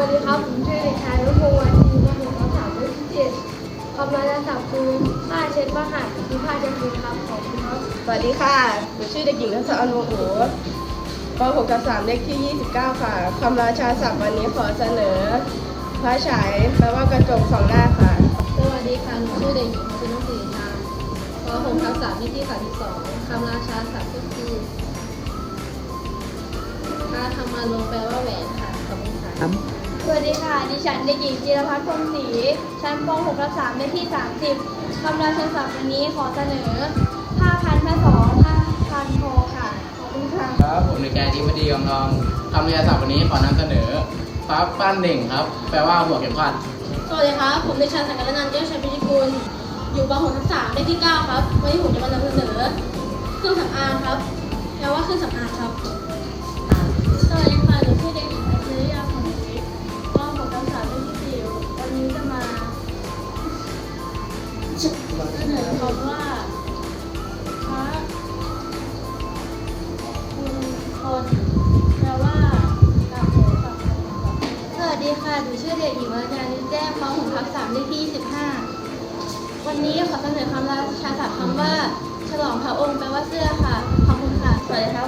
สวัสดีครับ ผมชื่อเด็กชายรุ่งพงษ์วันทีมหนึ่งสามเลขที่เจ็ดคำนามราศัพท์คือผ้าเช็ดผ้าหัดคือผ้าเช็ดมือครับขอบคุณครับสวัสดีค่ะหนูชื่อเด็กหญิงทัศอนุโอป .6 กับ3เลขที่ 29 ค่ะคำราชาศัพท์วันนี้ขอเสนอพระฉายแปลว่ากระจกสองหน้าค่ะ สวัสดีค่ะหนูชื่อเด็กหญิงชินศรีทางป .6 ทับ3ที่ที่32คำราชาศัพท์ก็คือพระธรรมาลงแปลว่าแหวนค่ะขอบคุณค่ะ สวัสดีค่ะ ดิฉันเด็กหญิงจิรพัฒน์พรหมศรีชั้นป .6 รับ3เลขที่ 30 คำราชาศัพท์วันนี้ขอเสนอผ้าพันผ้าสองผ้าพันคอค่ะ ขอบคุณค่ะ ครับ ผมเด็กชายธิปดีกำทองคำวิทยาศาสตร์วันนี้ขอนำเสนอฟ้าปั้นเด่งครับ แปลว่าหัวเข็มขัด สวัสดีครับ ผมเด็กชายสังกัดนันท์แก้วชัยพิจิกุลอยู่ป .6 ทับ3เลขที่ 9 ครับ วันนี้ผมจะมานำเสนอ เครื่องสำอางครับ แปลว่าเครื่องสำอางครับ คนแปลว่ากับหัวกับคนสวัสดีค่ะหนูชื่อเด็กหญิงวรจานิแจ้งป .6 ทับ3เลขที่25วันนี้ขอเสนอคำราชาศัพท์คำว่า ฉลองพระองค์แปลว่าเสื้อค่ะ ขอบคุณค่ะ สวัสดีครับ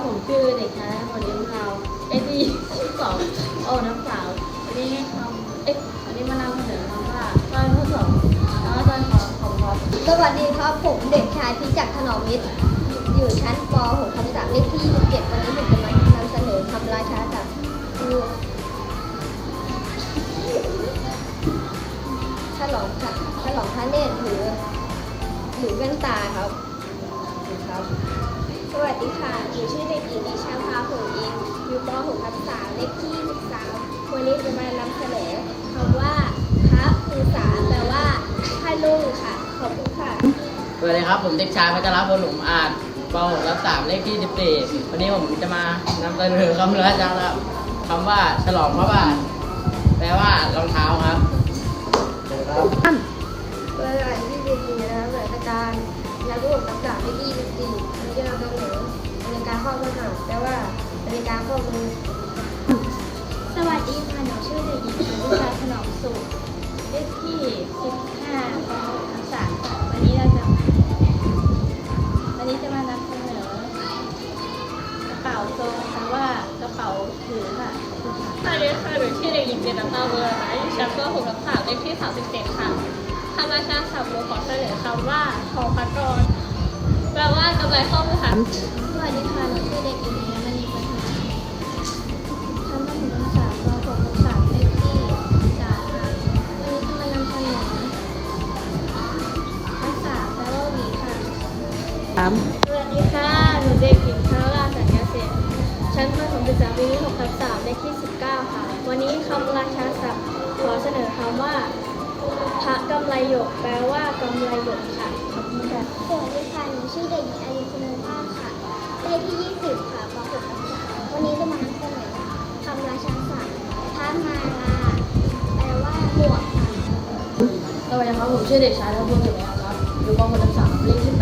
วัสดีค่ะ หนูชื่อเด็กหญิงดิชาภาผงอินอยู่ป .6 ทับ3เลขที่13วันนี้จะมานำเสนอคำว่าพระภูษาแปลว่าผ้านุ่งค่ะ ขอบคุณค่ะสวัสดีครับ ผมเด็กชายพัชรพลหลุมอาจป .6 รับ3เลขที่14วันนี้ผมจะมานำเสนอคำราชาศัพท์คำว่าฉลองพระบาทแปลว่ารองเท้าครับเวลาที่เรียนนะครับเหมือนอาจารย์ นักรูปรักษาไม่ดีจริงๆมันจะนำเสนอนาฬิกาข้อมือหักแปลว่านาฬิกาข้อมือสวัสดีค่ะหนูชื่อเด็กหญิงสุชาถนอมสุขเลขที่ 15ป .6 ทับ3ค่ะวันนี้เราจะวันนี้จะมานำเสนอกระเป๋าโซงแปลว่ากระเป๋าถือค่ะ สวัสดีค่ะหนูชื่อเด็กหญิงเจนตาเบอร์นะอยู่ชั้นป .6 ทับ3เลขที่37 ราชาศัพท์หนูขอเสนอคำว่าทองพักกรแปลว่ากำไรข้อมือหักสวัสดีค่ะหนูชื่อเด็กหญิงเนมณีปัญหาชั้นประถมศึกษาป .6 ทับ3เลขที่3ค่ะวันนี้จะมานำเสนอรักษาแปลว่าหวีค่ะสวัสดีค่ะ หนูเด็กหญิงชาวราสัญญาเสนชั้นประถมศึกษาปีที่6ทับ3เลขที่ 19 ค่ะ วันนี้คำราชาศัพท์ขอเสนอคำว่า พระกำไรหยกแปลว่ากำไรหยกค่ะขอบคุณค่ะสวัสดีค่ะหนูชื่อเด็กหญิงอายุคุณภาพค่ะเลขที่ 20 ค่ะป .6 ทับ3วันนี้จะมานำเสนอคำราชาศัพท์พระมาลาแปลว่าหมวกค่ะสวัสดีครับผมชื่อเด็กชายทัพลสุริยาครับอยู่ป .6 ทับ3เลขที่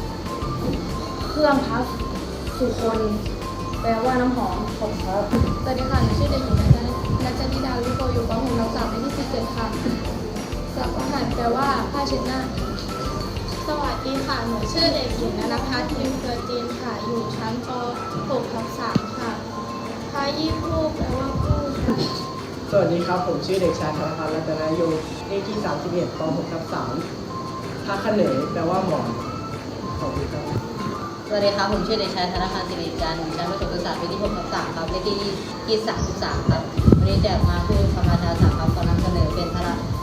8 เครื่องพับสุคนแปลว่าน้ำหอมผมครับสวัสดีค่ะหนูชื่อเด็กหญิงนัจจิดาลุโกอยู่ป .6 ทับ3เลขที่ 17 ค่ะ ลว่าผ้าเช็ดหน้า สวัสดีค่ะ หนูชื่อเด็กหญิงนนพัฒน์พิมพ์เกลือจีนค่ะ อยู่ชั้นป .6 ทับ3ค่ะพายี่ผู้แปลว่าผู้ค่ะ สวัสดีครับ ผมชื่อเด็กชายธนพัฒน์รัตนายงเลขที่ 31ป .6 ทับ3พระขนงแปลว่าหมอนขอบคุณครับสวัสดีครับ ผมชื่อเด็กชายธนพันธ์สิริจันทร์อยู่ชั้นประถมศึกษาปีที่6ทับ3ครับเลขที่ที่33ครับ วันนี้จะมาพูดคำ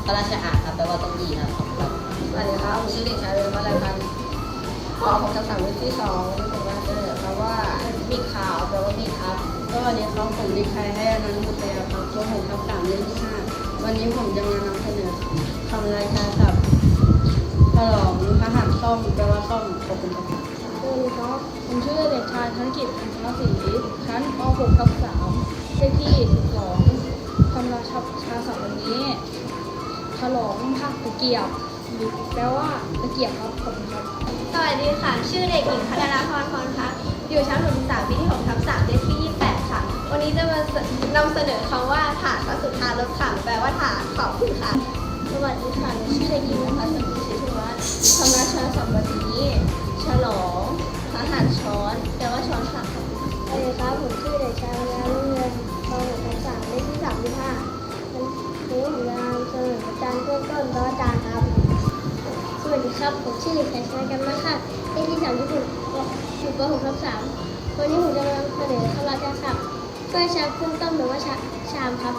ระราพระราชอาณครับแปลว่าต้องยีครับขอบคุณครับสวัสดีครับผมชื่อเด็กชายเรืองมาลายพันธ์ป .6 ทับ3เลขที่2ที่ผมมาเสนอคำว่ามีขาวแปลว่ามีครับสวัสดีครับผมเด็กชายให้อนันต์บุตรครับป .6 ทับ3เลขที่5วันนี้ผมจะมานำเสนอคำราชาศัพท์ฉลองพระหัตถ์ซ่อมแปลว่าซ่อมขอบคุณครับสวัสดีครับผมชื่อเด็กชายธนกิจพันธศรีชั้นป .6 ทับ3เลขที่12คำราชาชาศัพท์วันนี้ ฉลองภาคตะเกียบแปลว่าตะเกียบครับขอบคุณครับ สวัสดีค่ะ ชื่อเด็กหญิงพัฒนาพรพรพักอยู่ชั้นประถมศึกษาปีที่6ทับ3เลขที่28ค่ะ วันนี้จะมานำเสนอคำว่าฐานพระสุธารถถังแปลว่าฐานขอบคุณค่ะ สวัสดีค่ะ ชื่อเด็กหญิงนภัสสุชิทุวัฒน์คำราชาสัมปนี้ฉลองทหารช้อน แปลว่าช้อนค่ะสวัสดีครับผมชื่อเด็กชาย ครับผมชื่อเด็กชายชายกันมาค่ะเลขที่สามที่หกอยู่ป .6 ทับสามวันนี้ผมจะนำเสนอคำราชาศัพท์เพื่อใช้เครื่องต้มหรือว่าชาชามครับ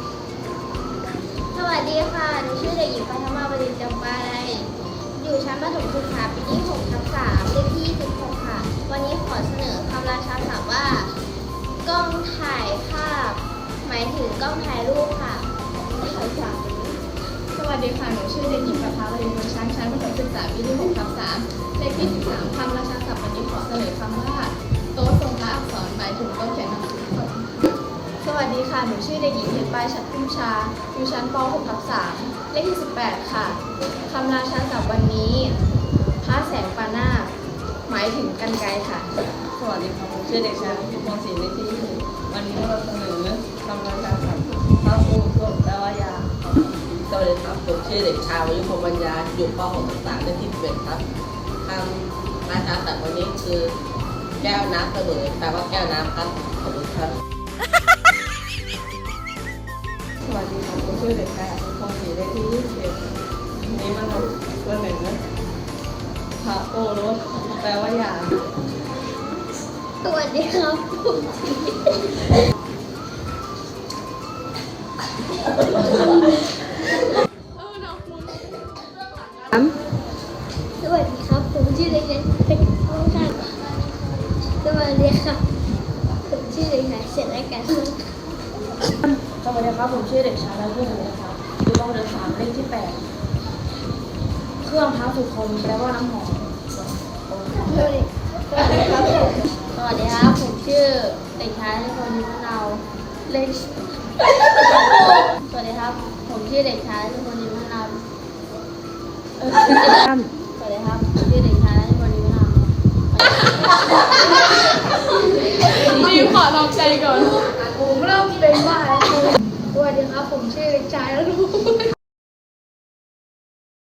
สวัสดีค่ะหนูชื่อเด็กหญิงปัทมาบดินทร์จำปาไดอยู่ชั้นประถมศึกษาปีที่6ทับ3เลขที่26ค่ะ วันนี้ขอเสนอคำราชาศัพท์ว่า กล้องถ่ายภาพ หมายถึงกล้องถ่ายรูปค่ะถ่ายสามส วัสดีค่ะ หนูชื่อเด็กหญิงประภาวดีบุญช้างชั้นประถมศึกษาปีที่6ทับ3เลขที่13คำราชาศัพท์วันนี้ขอเสนอคำว่าโต๊ะทรงพระอักษรหมายถึงโต๊ะเขียนหนังสือสวัสดีค่ะ หนูชื่อเด็กหญิงเพชรปลายชัดพุ่มชา อยู่ชั้นป .6 ทับ3เลขที่ 18 ค่ะคำราชาศัพท์วันนี้พระแสงปานาหมายถึงกันไกค่ะ สวัสดีครับผมชื่อเด็กชายมงศิลป์เลขที่วันนี้เราเสนอคำราชาศัพท์พระอูสวดแป ลว่ายาสวัสดีครับผมชื่อเด็กชายวายุพรหมปัญญาอยู่ป .6 ศึกษาเลขที่11ครับคำราชาศัพท์วันนี้คือแก้วน้ำเสมอแปลว่าแก้วน้ำครับขอบคุณครับ สวัสดีค่ะผมชื่อเด็กชายอนุพงศ์ศรีเลขที่21วันนี้มาทำเสนอพระโอรสแปลว่ายาสวัสดีครับผมส ชื่อเด็กชายเพชรพ้องชาติสวัสดีครับผมชื่อเด็กชายเสร็จแล้วกันสวัสดีครับผมชื่อเด็กชายรัตน์หนูนะครับอยู่ป .6 สามเลขที่8เครื่องพระสุคมแปลว่าน้ำหอมสวัสดีสวัสดีครับสวัสดีครับผมชื่อเด็กชายคนนธ์ยิ้มเราเลขสวัสดีครับ ผมชื่อเด็กชายคนนธ์ยิ้มเรา รีบขอทองใจก่อน ผมเริ่มเป็นบ้าแล้วสวัสดีครับ ผมชื่อเด็กชายแล้ว